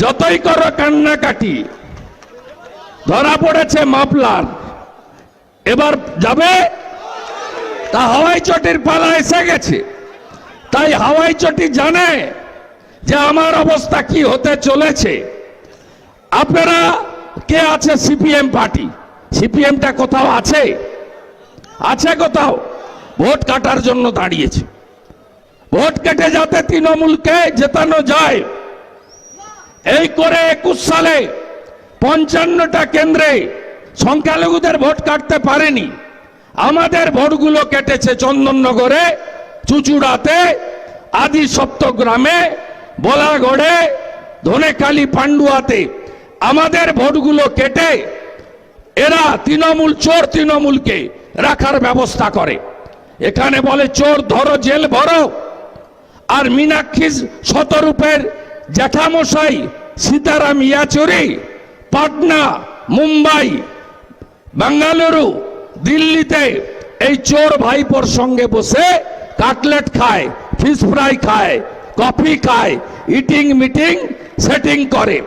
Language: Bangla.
যতই করো কান্নাকাটি, ধরা পড়েছে মাপলার এবার যাবে? তা হাওয়াই চটির পালা এসে গেছে। তাই হাওয়াই চটি জানে যে আমার অবস্থা কি হতে চলেছে। আপনারা কে আছে সিপিএম পার্টি? সিপিএমটা কোথাও আছে? আছে কোথাও? ভোট কাটার জন্য দাঁড়িয়েছে। ভোট কেটে যাতে তৃণমূলকে জেতানো যায় এই করে একুশ সালে পঞ্চান্নটা কেন্দ্রে সংখ্যালঘুদের ভোট কাটতে পারেনি। আমাদের ভোটগুলো কেটেছে চন্দননগরে, চুচুড়াতে, আদি সপ্তগ্রামে, বোলাগড়ে, ধনেখালি পান্ডুয়াতে। আমাদের ভোটগুলো কেটে এরা তৃণমূল, চোর তৃণমূলকে রাখার ব্যবস্থা করে। এখানে বলে চোর ধরো, জেল ভরো। আর মীনাক্ষী শতরূপের জ্যাঠামশাই, সীতারাম ইয়াচুরি, পাটনা, মুম্বাই, বেঙ্গালুরু, দিল্লিতে এই চোর ভাইপোর সঙ্গে বসে কাটলেট খায়, ফিশ ফ্রাই খায়, কফি খায়, ইটিং মিটিং, সেটিং করে।